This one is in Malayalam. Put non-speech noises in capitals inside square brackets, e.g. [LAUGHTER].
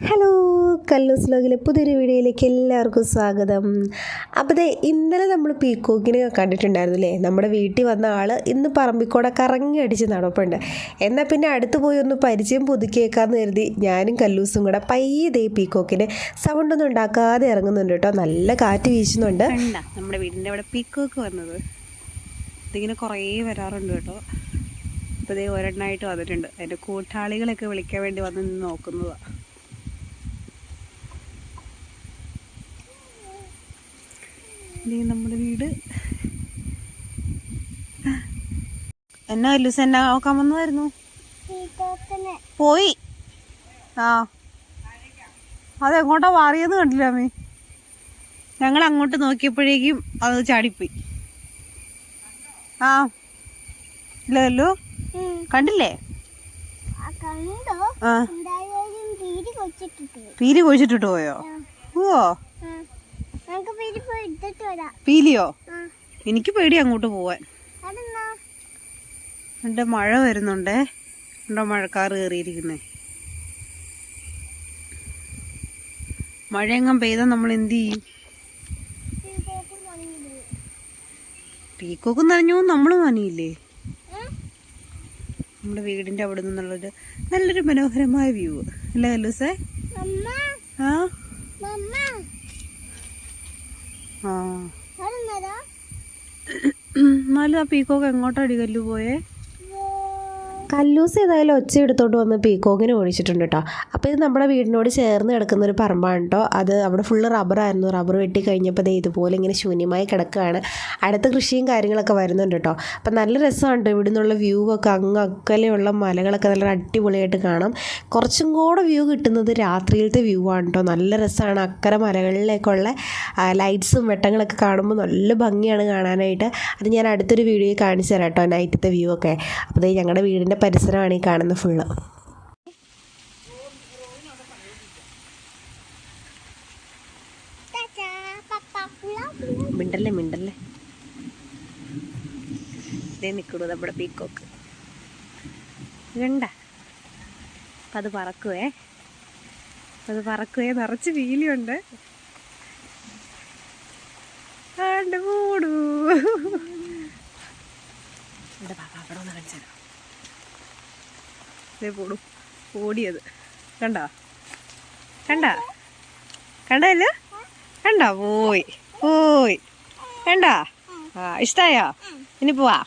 ഹലോ കല്ലൂസ് ലോകിലെ പുതിയൊരു വീഡിയോയിലേക്ക് എല്ലാവർക്കും സ്വാഗതം. അപ്പോൾ ദേ ഇന്നലെ നമ്മൾ പീക്കോക്കിനെ കണ്ടിട്ടുണ്ടായിരുന്നില്ലേ? നമ്മുടെ വീട്ടിൽ വന്ന ആൾ ഇന്ന് പറമ്പിക്കൂടെ കറങ്ങി അടിച്ച് നടപ്പുണ്ട്. എന്നാൽ പിന്നെ അടുത്ത് പോയി ഒന്ന് പരിചയം പുതുക്കിയേക്കാന്ന് കരുതി ഞാനും കല്ലൂസും കൂടെ പയ്യെ ദേ പീക്കോക്കിനെ സൗണ്ടൊന്നും ഉണ്ടാക്കാതെ ഇറങ്ങുന്നുണ്ട് കേട്ടോ. നല്ല കാറ്റ് വീശുന്നുണ്ട്. നമ്മുടെ വീടിന്റെ അവിടെ പീക്കോക്ക് വന്നത്. ഇതിങ്ങനെ കുറേ വരാറുണ്ട് കേട്ടോ. ഇപ്പോൾ ഒരെണ്ണമായിട്ട് വന്നിട്ടുണ്ട്. അതിന്റെ കൂട്ടാളികളൊക്കെ വിളിക്കാൻ വേണ്ടി വന്ന് നോക്കുന്നതാണ് ഇതേ നമ്മുടെ വീട്. എന്നാ അല്ലൂസ് എന്നാ നോക്കാൻ വന്നതായിരുന്നു? പോയി. ആ. അതെങ്ങോട്ടാ മാറിയെന്ന് കണ്ടില്ല അമ്മേ. ഞങ്ങൾ അങ്ങോട്ട് നോക്കിയപ്പോഴേക്കും അത് ചാടിപ്പോയി. ആ. ഇല്ലല്ലോ കണ്ടില്ലേ? പീലി കൊഴിച്ചിട്ടിട്ട് പോയോ. ഓ നമുക്ക് പേര് പോയി എടുത്തിട്ട് വരാം പീലിയോ? എനിക്ക് പേടി അങ്ങോട്ട് പോവാൻ. എന്റെ മഴ വരുന്നുണ്ടേ. ഉണ്ടോ മഴക്കാർ കയറിയിരിക്കുന്നേ? മഴയെങ്ങാൻ പെയ്താൽ നമ്മൾ എന്ത് ചെയ്യും? പീക്കോക്ക് നനഞ്ഞു നമ്മൾ നനയില്ലേ? നമ്മുടെ വീടിന്റെ അവിടെ നിന്നുള്ളൊരു നല്ലൊരു മനോഹരമായ വ്യൂ അല്ലേ അല്ലൂസേ അമ്മ ആ? മമ്മ ആ [CLEARS THROAT] എന്നാലും ആ പീക്കോക്ക് എങ്ങോട്ടാണ് കല്ലു പോയേ? കല്ലൂസ് ഏതായാലും ഒച്ച എടുത്തോണ്ട് വന്ന് പീക്കോങ്ങിനെ ഓടിച്ചിട്ടുണ്ട് കേട്ടോ. അപ്പോൾ ഇത് നമ്മുടെ വീടിനോട് ചേർന്ന് കിടക്കുന്ന ഒരു പറമ്പാണ് കേട്ടോ. അത് അവിടെ ഫുള്ള് റബ്ബറായിരുന്നു റബ്ബർ വെട്ടി കഴിഞ്ഞപ്പോൾ ദേ ഇതുപോലെ ഇങ്ങനെ ശൂന്യമായി കിടക്കുകയാണ്. അടുത്ത കൃഷിയും കാര്യങ്ങളൊക്കെ വരുന്നുണ്ട് കേട്ടോ. അപ്പം നല്ല രസമാണ് കേട്ടോ ഇവിടെ നിന്നുള്ള വ്യൂ ഒക്കെ. അങ്ങ് അക്കലെയുള്ള മലകളൊക്കെ നല്ല അടിപൊളിയായിട്ട് കാണാം. കുറച്ചും കൂടെ വ്യൂ കിട്ടുന്നത് രാത്രിയിലത്തെ വ്യൂ ആണ് കേട്ടോ. നല്ല രസമാണ്. അക്കരെ മലകളിലേക്കുള്ള ലൈറ്റ്സും വെട്ടങ്ങളൊക്കെ കാണുമ്പോൾ നല്ല ഭംഗിയാണ് കാണാനായിട്ട്. അത് ഞാൻ അടുത്തൊരു വീഡിയോ കാണിച്ചു തരാം കേട്ടോ നൈറ്റത്തെ വ്യൂ ഒക്കെ. അപ്പോൾ ഞങ്ങളുടെ വീടിന്റെ പരിസരമാണ് ഈ കാണുന്നത് ഫുള്ള് മിണ്ടല്ലേ മിണ്ടല്ലേ? ഇതേ നിൽക്കണു നമ്മുടെ പീക്കോക്ക് കണ്ട അപ്പം അത് പറക്കുവേ? അത് പറക്കുവേ നിറച്ച് വീലിയുണ്ട് ആണ്ട് മൂടൂ. എന്റെ പാപ്പ അവിടെ ഒന്ന് കാണിച്ചു തരാം. പോടൂ ഓടിയത്. കണ്ടോ? കണ്ട? കണ്ടല്ല കണ്ടോ? പോയി പോയി. കണ്ട? ആ ഇഷ്ടായോ? ഇനി പോവാ.